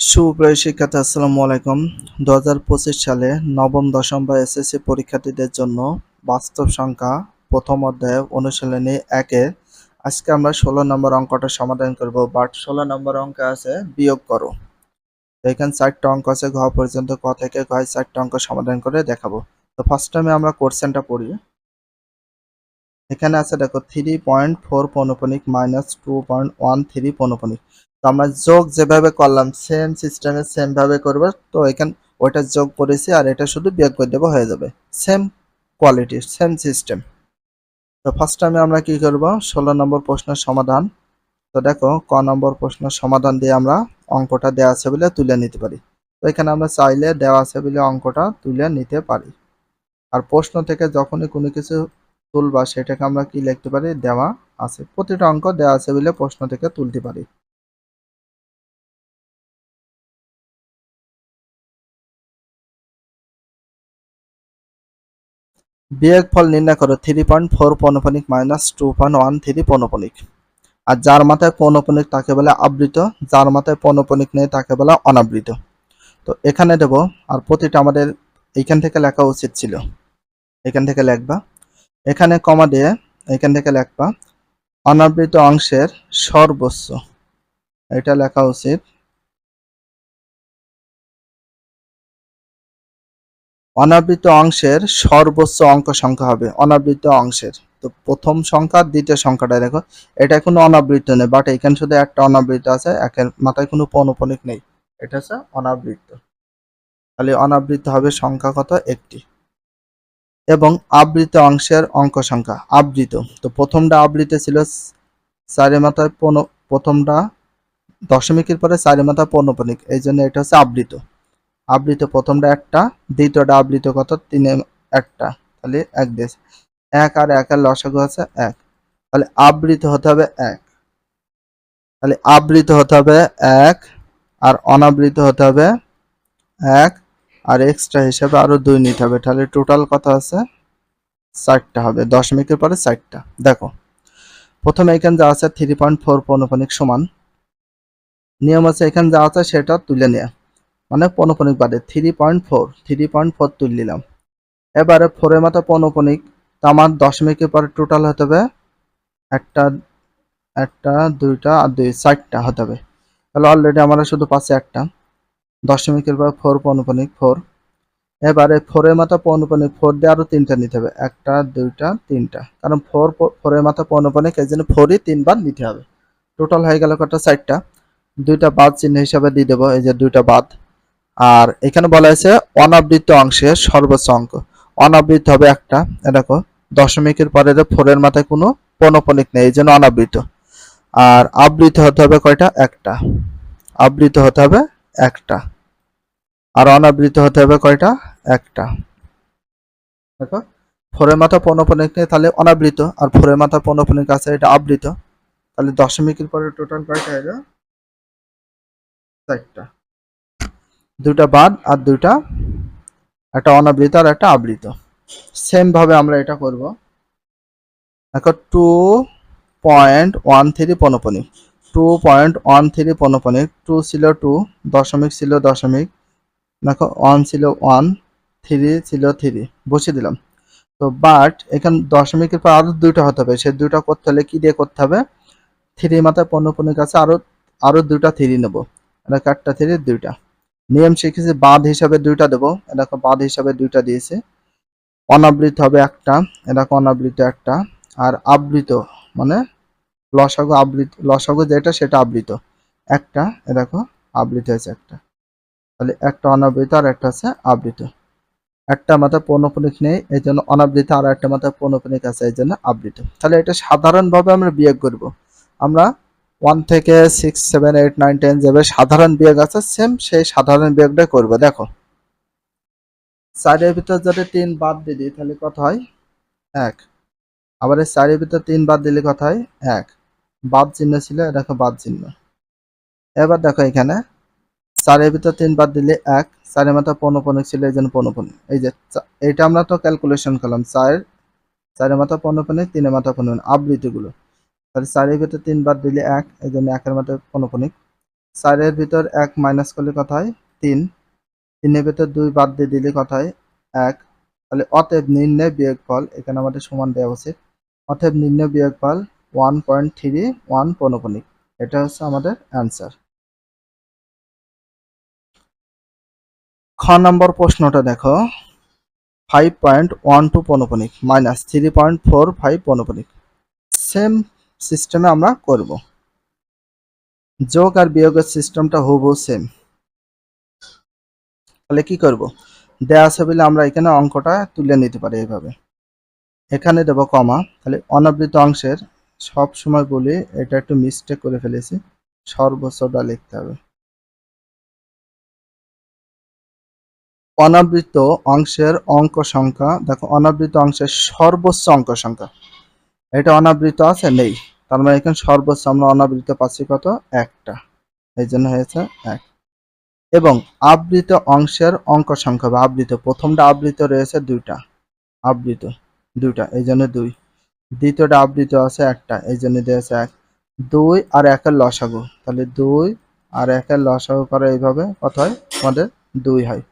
সুপ্রিয় শিক্ষার্থী, আসসালামু আলাইকুম। দু হাজার পঁচিশ সালে নবম, দশম বা এসএসসি পরীক্ষার্থীদের জন্য বাস্তব সংখ্যা প্রথম অধ্যায় অনুশীলনী একে আজকে আমরা ষোলো নম্বর অঙ্কটা সমাধান করব বাট ষোলো নম্বর অঙ্ক আছে বিয়োগ করো। এখানে চারটা অঙ্ক আছে, ঘ পর্যন্ত ক থেকে ঘ চারটা অঙ্ক সমাধান করে দেখাবো। তো ফার্স্ট টাইমে আমরা কোশ্চেনটা পড়ি। এখানে আছে দেখো three point four পনপনিক minus two point one three পনপনিক। তো আমরা যোগ যেভাবে করলাম সেম সিস্টেমে সেম ভাবে করব, তো এখানে, ওইটা যোগ করেছি আর এটা শুধু বিয়োগ করে দেবো, হয়ে যাবে। সেম কোয়ালিটি সেম সিস্টেম তো ফার্স্ট টাইমে আমরা কি করব? ষোলো নম্বর প্রশ্নের সমাধান। তো দেখো, ক নম্বর প্রশ্নের সমাধান দিয়ে আমরা অঙ্কটা দেওয়া আছে বলে তুলে নিতে পারি। তো এখানে আমরা চাইলে দেওয়া আছে বলে অঙ্কটা তুলে নিতে পারি। আর প্রশ্ন থেকে যখনই কোনো কিছু তুলবা, সেটাকে আমরা কি লিখতে পারি? দেওয়া আছে। প্রতিটা অঙ্ক দেওয়া আছে বলে প্রশ্ন থেকে তুলতে পারি। বিয়োগ ফল নির্ণয় করো three point four পনপনিক minus two point one three পনপনিক। আর যার মাথায় পনপনিক তাকে বলে আবৃত, যার মাথায় পনপনিক নেই তাকে বলে অনাবৃত। তো এখানে দেব, আর প্রতিটা আমাদের এইখান থেকে লেখা উচিত ছিল। এখান থেকে লেখবা। এখানে কমা দিয়ে এখান থেকে লেখবা, অনাবৃত অংশের সর্বোচ্চ। এটা লেখা উচিত। অনাবৃত অংশের সর্বোচ্চ অঙ্ক সংখ্যা হবে, অনাবৃত অংশের। তো প্রথম সংখ্যা, দ্বিতীয় সংখ্যাটা দেখো, এটা কোনো অনাবৃত নেই বাট এখানে শুধু একটা অনাবৃত আছে, একের মাথায় কোনো পনপনিক নেই, এটা হচ্ছে অনাবৃত। তাহলে অনাবৃত হবে সংখ্যা কত? একটি। এবং আবৃত অংশের অঙ্ক সংখ্যা, আবৃত। তো প্রথমটা আবৃত ছিল চারি মাথায় পন, প্রথমটা দশমিকের পরে চারি মাথায় পনপনিক, এই জন্য এটা হচ্ছে আবৃত। আবৃত প্রথমটা একটা, দ্বিতীয়টা আবৃত কত? তিনে একটা। তাহলে এক দেশ। এক আর এক আর লসাগু আছে এক। তাহলে আবৃত হতে হবে এক। তাহলে আবৃত হতে হবে এক আর অনাবৃত হতে হবে এক আর এক্সট্রা হিসাবে আরও দুই নিতে হবে। তাহলে টোটাল কত আছে? চারটা হবে। দশমিকের পরে চারটা। দেখো, প্রথমে এখানে যা আছে থ্রি পয়েন্ট ফোর পৌনপনিক সমান। নিয়ম আছে এখানে যা আছে সেটা তুলে নেওয়া মানে পনপনিক বাদে three point four three point four তুলে নিলাম। এবারে ফোরের মতো পনপনিক, তো আমার দশমিকের পরে টোটাল হতে হবে একটা একটা, দুইটা, আর দুই, চারটা হতে হবে। তাহলে অলরেডি আমরা শুধু পাচ্ছি একটা। দশমিকের পর ফোর পনপনিক ফোর এবারে ফোরের মাথা পৌনপনিক ফোর দিয়ে আরও তিনটা নিতে হবে। একটা, দুইটা, তিনটা। কারণ ফোর ফোরের মাথা পৌনপনিক, এই জন্য ফোরই তিনবার নিতে হবে। টোটাল হয়ে গেল কটা চারটা। দুইটা বাদ চিহ্ন হিসাবে দিয়ে দেবো, এই যে দুইটা বাদ। আর এখানে বলা হয়েছে অনাবৃত অংশের সর্বোচ্চ অঙ্ক। অনাবৃত হবে একটা। দেখো, দশমিকের পরে ফোরের মাথায় কোনো পনপনিক নেই, এই জন্য অনাবৃত আর আবৃত হতে হবে কয়টা? একটা। আবৃত হতে হবে একটা। আর অনাবৃত হতে হবে কয়টা? একটা। দেখো, ফোরের মাথা পনপনিক নেই, তাহলে অনাবৃত। আর ফোরের মাথা পনপনিক আছে, এটা আবৃত। তাহলে দশমিকের পরে টোটাল কয়টা হলো চারটা। দুটা বাদ আর দুইটা একটা অনাবৃত আর একটা আবৃত। সেম ভাবে আমরা এটা করব। এখন টু পয়েন্ট ওয়ান থ্রি পনপনি। টু পয়েন্ট ওয়ান থ্রি পনপনি। টু ছিল টু দশমিক ছিল দশমিক। দেখো ওয়ান ছিল ওয়ান থ্রি ছিল থ্রি বসিয়ে দিলাম। তো বাট এখানে দশমিকের পর আরও দুইটা হতে হবে। সে দুইটা করতে হলে কী দিয়ে করতে হবে? থ্রি মাথায় পনপনির কাছে আরও আরও দুটা থ্রি নেব। এটা চারটা থ্রি দুইটা। নিয়ম শিখেছি বাদ হিসাবে দুইটা দেবো। এরকম বাদ হিসাবে দুইটা দিয়েছে। অনাবৃত হবে একটা, এরকম অনাবৃত একটা। আর আবৃত মানে লসাগু আবৃত, লসাগু যেটা সেটা আবৃত। একটা, এরকম আবৃত হয়েছে একটা। তাহলে একটা অনাবৃত আর একটা আছে আবৃত। একটা মাথায় পৌনপনিক নেই, এই জন্য অনাবৃত আর একটা মাথায় পৌনপনিক আছে, এই জন্য আবৃত। তাহলে এটা সাধারণভাবে আমরা বিয়োগ করব। আমরা ওয়ান থেকে six seven eight nine ten যাবে সাধারণ বিয়োগ আছে সেম সেই সাধারণ বিয়োগটা করবে, দেখো। চারের ভিতর যদি তিন বাদ দিয়ে দিই, তাহলে কত হয়? এক। আবার এই চারের ভিতর তিন বাদ দিলে কত হয়? এক। বাদ চিহ্ন ছিল, দেখো বাদ চিহ্ন। এবার দেখো এখানে চারের ভিতর তিন বাদ দিলে এক চারের মাথা পনপনিক ছিল, এই জন্য পনপনিক। এই যে এইটা আমরা তো ক্যালকুলেশন করলাম, চার, চারের মাথা পনপনিক, তিনের মাথা পনপনিক, আবৃত্তিগুলো। তাহলে চারের ভিতরে তিনবার দিলে এক এই জন্য একের মাথায় পনপনিক চারের ভিতর এক মাইনাস করলে কত হয়? তিন। তিনের ভিতর দুই বাদ দিয়ে দিলে কত হয়? এক। তাহলে অতএব নির্ণয় বিয়োগফল এখানে আমাদের সমান দেওয়া উচিত অতএব নির্ণয় বিয়োগফল ওয়ান পয়েন্ট থ্রি ওয়ান পনপনিক এটা হচ্ছে আমাদের অ্যান্সার খ নম্বর প্রশ্নটা দেখো। Five point one two পনপনিক minus three point four five পনপনিক same সিস্টেমে আমরা করব। যোগ আর বিয়োগের সিস্টেমটা হুবহু সেম তাহলে কি করব? দেয়া আছে বলে আমরা এখানে অঙ্কটা তুলে নিতে পারি এইভাবে। এখানে দেব কমা। তাহলে অনাবৃত অংশের সব সময় বলি এটা একটু মিস্টেক করে ফেলেছি। সর্বোচ্চটা লিখতে হবে। অনাবৃত অংশের অঙ্ক সংখ্যা, দেখো অনাবৃত অংশের সর্বোচ্চ অঙ্ক সংখ্যা। এটা অনাবৃত আছে? নেই। তার মানে এখানে সর্বোচ্চ আমরা অনাবৃত পাচ্ছি কত? একটা। এই জন্য হয়েছে এক। এবং আবৃত অংশের অঙ্ক সংখ্যা বা আবৃত, প্রথমটা আবৃত রয়েছে দুইটা। আবৃত, দুইটা, এই জন্য দুই। দ্বিতীয়টা আবৃত আছে একটা, এই জন্য দিয়েছে এক। দুই আর একের লসাগু। তাহলে দুই আর একের লসাগু করে এইভাবে কত হয়? আমাদের দুই হয়।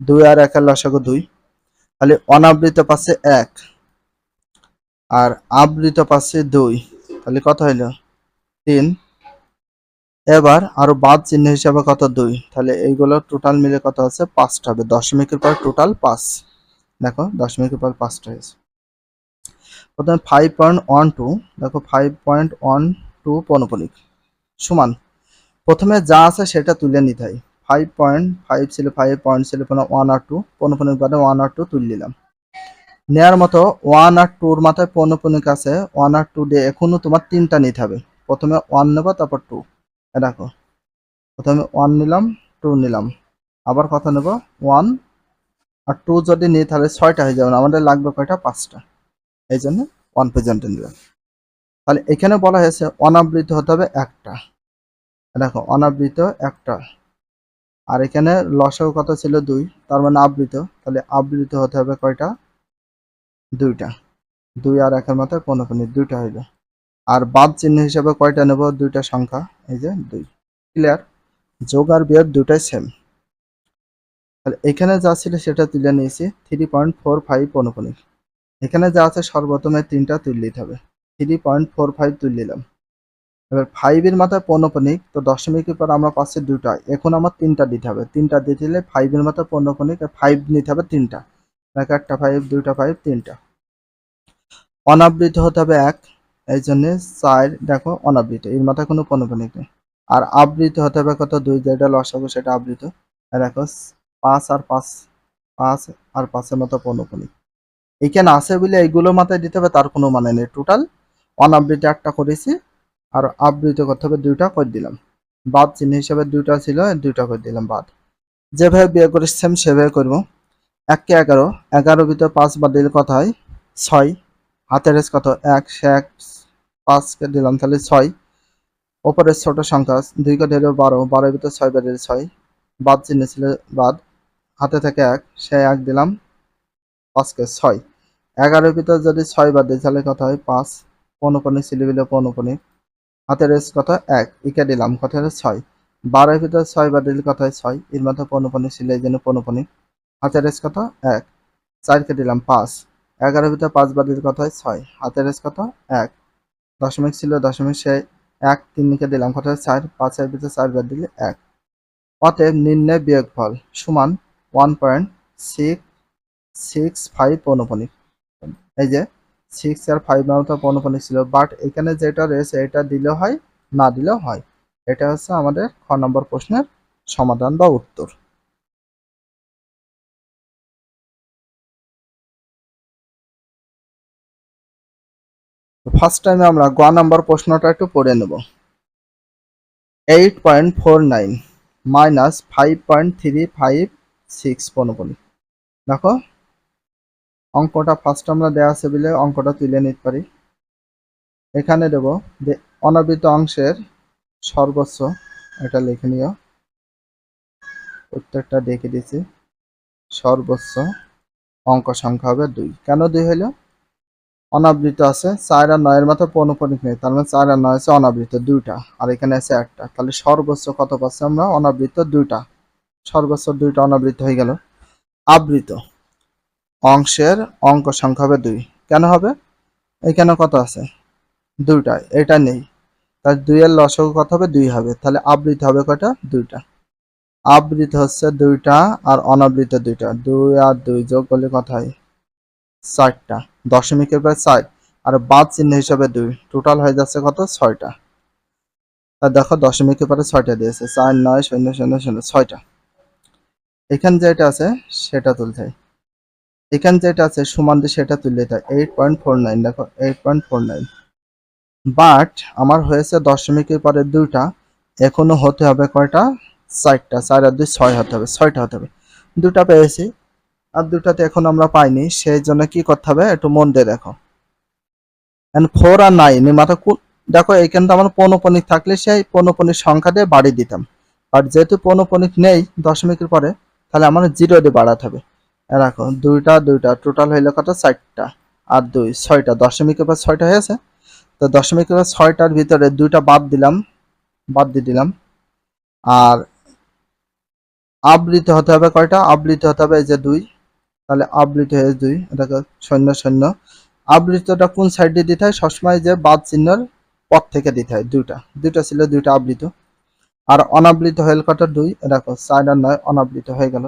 দুই আর একের লসাগু দুই। তাহলে অনাবৃত পাচ্ছে এক। আর আবৃত পাচ্ছে দুই। তাহলে কত হইল? তিন। এবার আরও বাদ চিহ্ন হিসাবে কত? দুই। তাহলে এইগুলো টোটাল মিলে কত আছে? পাঁচটা হবে। দশমিকের পর টোটাল পাঁচ। দেখো, দশমিকের পর পাঁচটা হয়েছে। প্রথমে ফাইভ পয়েন্ট ওয়ান টু দেখো ফাইভ পয়েন্ট ওয়ান টু পনপনিক সমান। প্রথমে যা আছে সেটা তুলে নিতে হয়। ফাইভ পয়েন্ট ফাইভ ছিল ফাইভ পয়েন্ট ছিল ওয়ান আর টু পনপনিক বাদে ওয়ান আর টু তুলে নিলাম। নেয়ার মতো ওয়ান আর টুর মাথায় পণ্য পনপনিক আছে। ওয়ান আর টু দিয়ে এখনও তোমার তিনটা নিতে হবে। প্রথমে ওয়ান নেব, তারপর টু দেখো, প্রথমে ওয়ান নিলাম টু নিলাম। আবার কত নেব? ওয়ান আর টু যদি নিই তাহলে ছয়টা হয়ে যাবে আমাদের লাগবে কয়টা? পাঁচটা। এই জন্য ওয়ান পর্যন্ত নিলাম। তাহলে এখানে বলা হয়েছে অনাবৃত হতে হবে একটা। দেখো অনাবৃত একটা। আর এখানে লসাগু কত ছিল? দুই। তার মানে আবৃত তাহলে আবৃত হতে হবে কয়টা? দুইটা। দুই আর একের মাথায় পনেরো দুইটা হইল। আর বাদ চিহ্ন হিসাবে কয়টা নেব? দুইটা সংখ্যা, এই যে দুই। ক্লিয়ার যোগ আর বিয়োগ দুটাই সেম তাহলে এখানে যা ছিল সেটা তুলে নিয়েছি থ্রি পয়েন্ট ফোর ফাইভ পনপনিক এখানে যা আছে সর্বপ্রথমে তিনটা তুলে নিতে হবে। থ্রি পয়েন্ট ফোর ফাইভ তুলে নিলাম। এবার ফাইভের মাথায় পনপনিক তো দশমিকের পর আমরা পাচ্ছি দুটা এখন আমার তিনটা দিতে হবে। তিনটা দিতে দিলে ফাইভের মাথায় পনপনিক ফাইভ নিতে হবে তিনটা। এক একটা ফাইভ দুইটা ফাইভ তিনটা। অনাবৃত হতে হবে এক, এই জন্য চার, দেখো অনাবৃত, এর মাথায় কোনো পনপনিক নেই। আর আবৃত হতে হবে কত? দুই, যেটা লসাগু সেটা আবৃত। দেখো, পাঁচ আর পাঁচ পাঁচ আর পাঁচের মতো পনপনিক এখানে আছে বলে এইগুলো মাথায় দিতে হবে, তার কোনো মানে নেই। টোটাল অনাবৃত একটা করেছি, আর আবৃত করতে হবে দুইটা করে দিলাম। বাদ চিহ্ন হিসাবে দুইটা ছিল, দুইটা করে দিলাম বাদ। যেভাবে বিয়ে করেছিলাম সেভাবে করব। এককে এগারো এগারো ভিতরে পাঁচ বাদ দিলে কত হয়? ছয়। হাতের রেস কত? এক, সে এক, পাঁচকে দিলাম তাহলে ছয়। ওপরের ছোট সংখ্যা দুই কে দিলে বারো, বারোর ভিতরে ছয় বাদ দিলে ছয়। বাদ চিহ্ন ছিল বাদ। হাতে থেকে এক, সে এক দিলাম, পাঁচকে ছয়। এগারোর ভিতরে যদি ছয় বাদ দিই তাহলে কত হয়? পাঁচ। পনপনি সিলিবিলে পনপনি হাতের রেস কত? এক। ইকে দিলাম, কত হলো? ছয়। বারোর ভিতরে ছয় বাদ দিলে কত হয়? ছয়। এর মধ্যে পনপনি ছিল, এই জন্য পনপনি হাতের রেস কত? এক। চারকে দিলাম পাঁচ। এগারো ভিতরে পাঁচ বাদ দিলে কত হয়? ছয়। হাতের রেস কত? এক। দশমিক ছিল, দশমিক সে এক তিনকে দিলাম, কত হয়? চার। পাঁচের ভিতরে চার বাদ দিলে এক। অতএব নির্ণয় বিয়োগফল সমান one point six six five পনপনিক এই যে সিক্স আর ফাইভ নামটা পনপনিক ছিল, বাট এখানে যেটা রয়েছে, এটা দিলেও হয়, না দিলেও হয়। এটা হচ্ছে আমাদের খ নম্বর প্রশ্নের সমাধান বা উত্তর। ফার্স্ট টাইমে আমরা গ নাম্বার প্রশ্নটা একটু পড়ে নেব। Eight point four nine minus five point three five six পনপনি দেখো, অঙ্কটা ফার্স্ট আমরা দেওয়া আছে বলে অঙ্কটা তুলে নিতে পারি। এখানে দেব যে অনাবৃত অংশের সর্বোচ্চ, এটা লিখে নিও। প্রত্যেকটা দেখে দিয়েছি সর্বোচ্চ অঙ্ক সংখ্যা হবে দুই। কেন দুই হলো? অনাবৃত আছে, চার আর নয়ের মাথা পৌনপনিক নেই, তার মানে চার আর নয় আছে অনাবৃত দুইটা, আর এখানে আছে একটা। তাহলে সর্বোচ্চ কত পাচ্ছি আমরা? অনাবৃত দুইটা। সর্বোচ্চ দুইটা অনাবৃত হয়ে গেল। আবৃত অংশের অঙ্ক সংখ্যা হবে দুই। কেন হবে? এখানে কত আছে? দুইটা, এটা নেই। তাহলে দুইয়ের লসক কত হবে? দুই হবে। তাহলে আবৃত হবে কটা দুইটা। আবৃত হচ্ছে দুইটা আর অনাবৃত দুইটা। দুই আর দুই যোগ করলে কত হয়? চারটা। দশমিকের প্রায় চার। আর বাদ চিহ্ন হিসাবে দুই। টোটাল হয়ে যাচ্ছে কত? ছয়টা। আর দেখো দশমিকের পরে ছয়টা দিয়েছে। চার, নয়, শূন্য শূন্য শূন্য, ছয়টা। এখান যেটা আছে, সেটা তুলতে হয়। এখান যেটা আছে, সমান দিয়ে সেটা তুললে তাই এইট পয়েন্ট ফোর নাইন দেখো eight point four nine but আমার হয়েছে দশমিকের পরে দুইটা। এখনও হতে হবে কয়টা? চারটা। চার আর দুই, ছয় হতে হবে। ছয়টা হতে হবে। দুটা পেয়েছি। আর দুটাতে এখন আমরা পাইনি, সেই জন্য কি করতে হবে, একটু মন দিয়ে দেখো। ফোর আর নাইন মাথা কোন দেখো এইখানে তো আমার পৌনপনিক থাকলে সেই পৌনপনিক সংখ্যা দিয়ে বাড়িয়ে দিতাম। আর যেহেতু পৌনপনিক নেই দশমিকের পরে, তাহলে আমার জিরো দিয়ে বাড়াতে হবে। রাখো, দুইটা দুইটা টোটাল হইল কত? চারটা। আর দুই, ছয়টা, দশমিকের পর ছয়টা হয়েছে তো দশমিকের পর ছয়টার ভিতরে দুইটা বাদ দিলাম, বাদ দিয়ে দিলাম। আর আবৃত হতে হবে কয়টা? আবৃত হতে হবে যে দুই তাহলে আবৃত হয়ে দুই এটাকে শূন্য শূন্য। আবৃতটা কোন সাইডে দিতে হয়? সবসময় যে বাদ চিহ্নর পথ থেকে দিতে হয় দুইটা। দুইটা ছিল, দুইটা আবৃত আর অনাবৃত হয়ে কত? দুই। দেখো চার আর নয় অনাবৃত হয়ে গেল।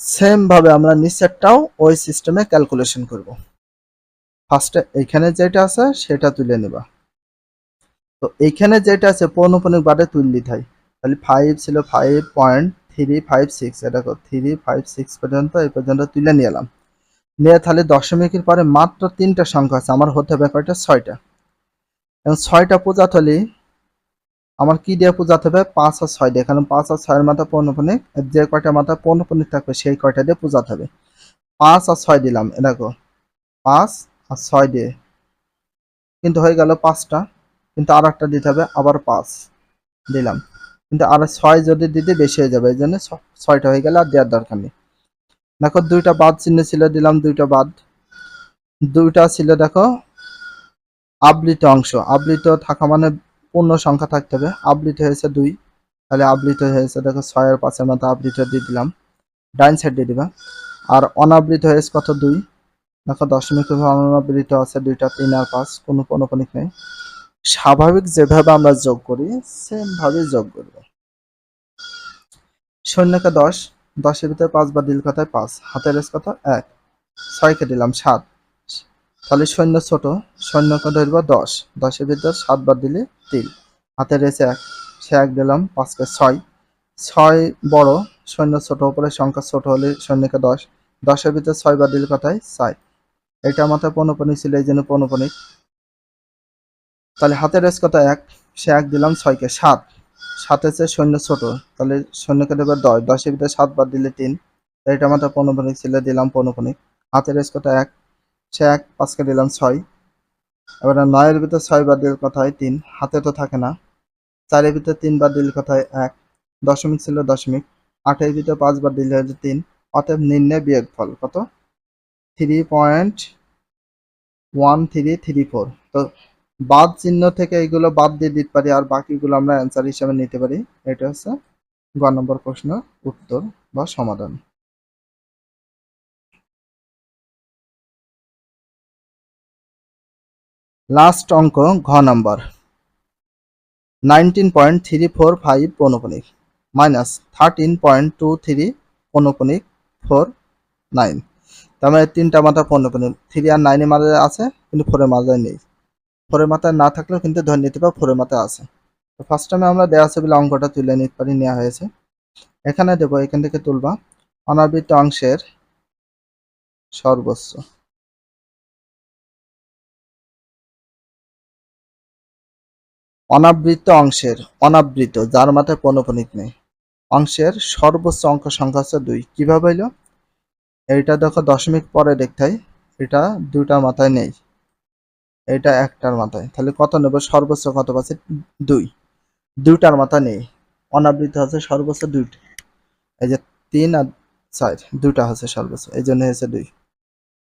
সেম ভাবে আমরা নিচেরটাও ওই সিস্টেমে ক্যালকুলেশন করব। ফার্স্টে এখানে যেটা আছে, সেটা তুলে নেবা। তো এইখানে যেটা আছে পৌনপনিক বাদে তুললি থাই তাহলে ফাইভ ছিল five point three five six, এটা থ্রি ফাইভ সিক্স পর্যন্ত এই পর্যন্ত তুলে নিয়ে এলাম। নিয়ে তাহলে দশমিকের পরে মাত্র তিনটা সংখ্যা আছে, আমার হতে হবে কয়টা? ছয়টা। এবং ছয়টা পূজা থলি আমার কি দিয়ে পূজাতে হবে? পাঁচ আর ছয় দিয়ে। কারণ পাঁচ আর ছয়ের মাথা পৌনপনিক যে কয়টা মাথা পৌনপনিক থাকবে সেই কয়টা দিয়ে পূজাতে হবে। পাঁচ আর ছয় দিলাম এ দেখো পাঁচ আর ছয় দিয়ে। কিন্তু হয়ে গেল পাঁচটা, কিন্তু আর একটা দিতে হবে, আবার পাঁচ দিলাম। কিন্তু আর ছয় যদি দিতে বেশি হয়ে যাবে, এই জন্য ছয়টা হয়ে গেলে আর দেওয়ার দরকার নেই। দেখো, দুইটা বাদ চিহ্ন ছিল, দিলাম দুইটা বাদ দুইটা ছিল, দেখো, আবৃত অংশ। আবৃত থাকা মানে পূর্ণ সংখ্যা থাকতে হবে। আবৃত হয়েছে দুই। তাহলে আবৃত হয়েছে, দেখো, ছয় আর পাঁচের মতো আবৃত দিয়ে দিলাম। ডাইন সাইড দিয়ে দিবা। আর অনাবৃত হয়েছে কত? দুই। দেখো, দশমিক অনাবৃত আছে, দুইটা তিন আর পাঁচ। কোনো পৌনপনিক নেই। স্বাভাবিক যেভাবে আমরা যোগ করি সেম ভাবে যোগ করব। শূন্যকে দশ, দশের ভিতরে পাঁচ বা দিল কথায় পাঁচ, হাতের কত এক, ছয়কে দিলাম সাত। তাহলে শূন্য ছোট শূন্যকে ধরবো দশ, দশের ভিতরে সাত বার দিলে তিন, হাতের রেস এক, সে এক দিলাম পাঁচকে ছয়। ছয় বড়, সৈন্য ছোট উপরে সংখ্যা ছোট হলে শূন্যকে দশ, দশের ভিতরে ছয় বার দিল কথায় ছয়। এটা মাথায় পৌনপনিক ছিল, এই জন্য পৌনপনিক তাহলে হাতের রেস কত এক? সে এক দিলাম ছয়কে, সাত। সাতের চেয়ে শূন্য ছোট, তাহলে শূন্যকে দেবে দশ। দশের ভিতরে সাত বার দিলে তিন। এটা আমাদের পৌনপনিক ছিল, দিলাম পৌনপনিক হাতের রেস কত এক? সে এক, পাঁচকে দিলাম ছয়। এবার নয়ের ভিতরে ছয় বার দিল কথায় তিন। হাতে তো থাকে না। চারের ভিতরে তিন বার দিল কথায় এক। দশমিক ছিল দশমিক আটের ভিতরে পাঁচ বার দিলে হচ্ছে তিন। অতএব নির্ণয় বিয়োগ ফল কত? Three point one three three four তো বাদ চিহ্ন থেকে এগুলো বাদ দিয়ে দিতে পারি, আর বাকিগুলো আমরা অ্যান্সার হিসেবে নিতে পারি। এটা হচ্ছে গ নম্বর প্রশ্ন, উত্তর বা সমাধান। লাস্ট অঙ্ক, ঘ নম্বর। Nineteen point three four five পৌনপনিক minus thirteen point two three পৌনপনিক four nine তার মানে তিনটা মাথা পৌনপনিক থ্রি আর নাইনের মাঝে আছে, কিন্তু ফোরের মাঝে নেই। ফোরের মাথায় না থাকলেও কিন্তু ধরে নিতে পারো ফোরের মাথায় আছে। তো ফার্স্ট টাইমে আমরা দেওয়া আছে বলে অঙ্কটা তুলে নিতে পারি নেওয়া হয়েছে। এখানে দেবো এখান থেকে তুলবা। অনাবৃত অংশের সর্বোচ্চ। অনাবৃত অংশের, অনাবৃত, যার মাথায় পৌনপনিক নেই। অংশের সর্বোচ্চ অঙ্ক সংখ্যা হচ্ছে দুই। কীভাবে হইল? এইটা দেখো দশমিক পরে দেখতে এটা দুইটার মাথায় নেই। এটা একটার মাথায়। তাহলে কত নেব? সর্বোচ্চ কত পাচ্ছে? দুই। দুইটার মাথা নেই। অনাবৃত হচ্ছে সর্বোচ্চ দুইটা। এই যে তিন আর চার, দুইটা হচ্ছে সর্বোচ্চ। এই জন্য হয়েছে দুই।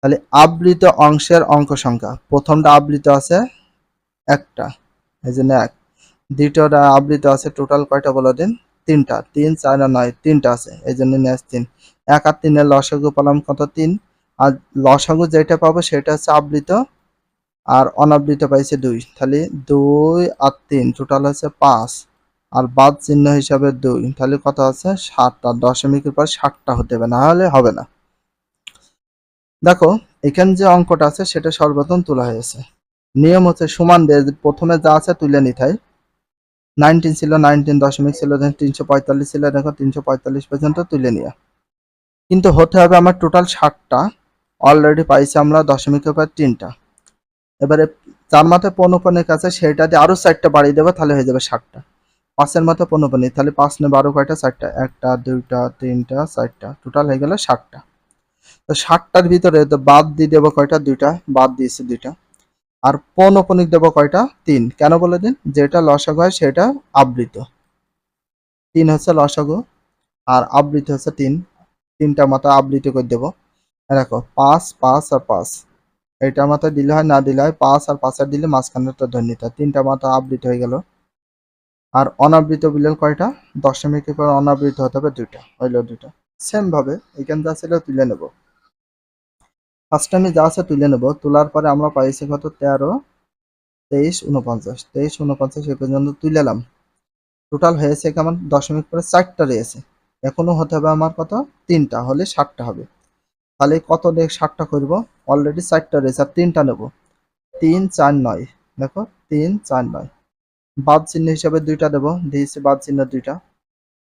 তাহলে আবৃত অংশের অঙ্ক সংখ্যা। প্রথমটা আবৃত আছে একটা। এই জন্য এক। দ্বিতীয়টা আবৃত আছে টোটাল কয়টা বলে দিন? তিনটা। তিন, চার আর নয়। তিনটা আছে। এই জন্য নিয়ে আসছে তিন। এক আর তিনের লসাগু পেলাম কত? তিন। আর লসাগু যেটা পাবো সেটা হচ্ছে আবৃত আর অনাবৃত পাইছে দুই। তাহলে দুই আর তিন টোটাল হচ্ছে পাঁচ। আর বাদ চিহ্ন হিসাবে দুই। তাহলে কত আছে? সাতটা দশমিকের পর ষাটটা হতে হবে, না হলে হবে না। দেখো, এখানে যে অঙ্কটা আছে, সেটা সর্বপ্রথম তোলা হয়েছে। নিয়ম হচ্ছে সমান দিয়ে প্রথমে যা আছে তুলে নিতে হয়। নাইনটিন ছিল নাইনটিন দশমিক ছিল তিনশো পঁয়তাল্লিশ ছিল, দেখো তিনশো পঁয়তাল্লিশ পর্যন্ত তুলে নিয়ে। কিন্তু হতে হবে আমার টোটাল ষাটটা অলরেডি পাইছি আমরা দশমিকের পর তিনটা। এবারে চার মাথায় পনপনিক আছে সেটা দিয়ে আরও চারটা বাড়িয়ে দেবে, তাহলে হয়ে যাবে ষাটটা পাঁচের মাথায় পনপনি তাহলে পাঁচ নেবে বারো কয়টা? চারটা। একটা, দুইটা, তিনটা, চারটা। টোটাল হয়ে গেল ষাটটা তো ষাটটার ভিতরে তো বাদ দিয়ে দেবো কয়টা? দুইটা। বাদ দিয়েছে দুইটা। আর পনপনিক দেবো কয়টা? তিন। কেন বলে দিন? যেটা লসাগু হয় সেটা আবৃত। তিন হচ্ছে লসাগু আর আবৃত হচ্ছে তিন। তিনটা মাথা আবৃত করে দেবো। দেখো, পাঁচ পাঁচ আর পাঁচ। এটা মাথা দিলে হয়, না দিলে হয়, পাঁচ আর পাঁচ আর দিলে মাঝখানেরটা ধরে নিতে তিনটা মাথা আবৃত হয়ে গেল। আর অনাবৃত বিলেল কয়টা? দশমিকের পর অনাবৃত হতে হবে দুইটা, হইল দুইটা। সেম ভাবে, এখানে যা ছিল তুলে নেব। ফার্স্ট আমি যা আছে তুলে নেব। তোলার পরে আমরা পাইছি কত? তেরো, তেইশ, উনপঞ্চাশ। তেইশ, উনপঞ্চাশ এ পর্যন্ত তুলেলাম টোটাল হয়েছে কেমন? দশমিক পরে চারটা রয়েছে। এখনও হতে হবে আমার কত? তিনটা, হলে ষাটটা হবে। তাহলে কত দেখ ষাটটা করব? অলরেডি চারটা রয়েছে আর তিনটা নেব। তিন, চার, নয়। দেখো, তিন, চার, নয়। বাদ চিহ্ন হিসাবে দুইটা দেবো, দিয়েছি বাদ চিহ্ন দুইটা।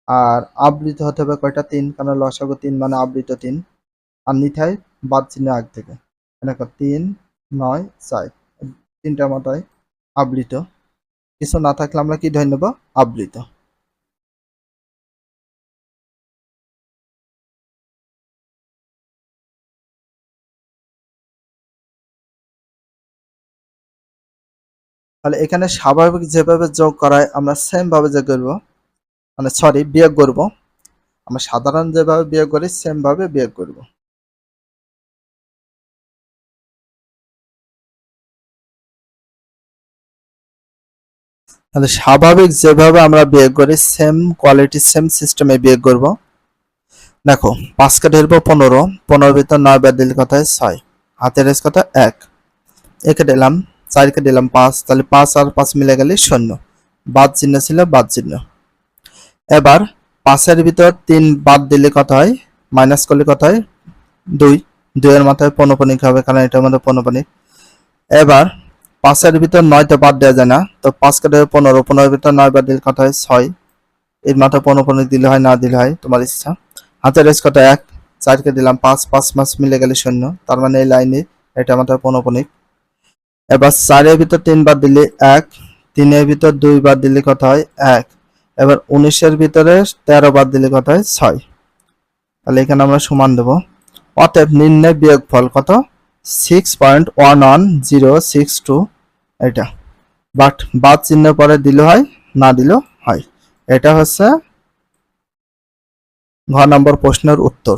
আর আবৃত হতে হবে কয়টা? তিন কারণ লসাগু তিন মানে আবৃত তিন। আর নিথাই বাদ চিহ্ন আগ থেকে। দেখো, তিন, নয়, চার। তিনটা মাথায় আবৃত। কিছু না থাকলে আমরা কি ধরে নেব? আবৃত। তাহলে এখানে স্বাভাবিক যেভাবে যোগ করায় আমরা সেম ভাবে যে করব। মানে সরি বিয়োগ করব। আমরা সাধারণ যেভাবে বিয়োগ করি সেম ভাবে বিয়োগ করব। তাহলে স্বাভাবিক যেভাবে আমরা বিয়োগ করি সেম কোয়ালিটি সেম সিস্টেমে বিয়োগ করব। দেখো, পাঁচ কাটে হেলবো পনেরো পনেরো ভিতর নয় বাদ দিলে কথায় ছয়, হাতের কথা এক। একে দিলাম চারকে দিলাম, পাঁচ, তাহলে পাঁচ আর পাঁচ মিলে গেলে শূন্য। বাদ চিহ্ন ছিল, বাদ চিহ্ন। এবার পাঁচের ভিতর তিন বাদ দিলে কত হয়? মাইনাস করলে কত হয়? দুই। দুইয়ের মাথায় পনপনিক হবে, কারণ এটার মধ্যে পনপনিক এবার পাঁচের ভিতর নয় তো বাদ দেওয়া যায় না, তো পাঁচ কাটে পনেরো। পনেরোর ভিতর নয় বাদ দিলে কত হয়? ছয়। এর মাথায় পনপনিক দিলে হয়, না দিলে হয়? তোমার ইচ্ছা। হাতের রেস কত? এক। চারকে দিলাম, পাঁচ পাঁচ মাস মিলে গেলে শূন্য। তার মানে এই লাইনে এটা মাথায় পনপনিক এবার চারের ভিতর তিন বার দিলে এক, তিনের ভিতর দুই বার দিলে কত হয়? এক। এবার উনিশের ভিতরে তেরো বার দিলে কত হয়? ছয়। তাহলে এখানে আমরা সমান দেব। অতএব নির্ণয় বিয়োগ ফল কত? Six point one one zero six two এটা। বাট বাদ চিহ্ন পরে দিলে হয়, না দিলেও হয়। এটা হচ্ছে ঘ নম্বর প্রশ্নের উত্তর।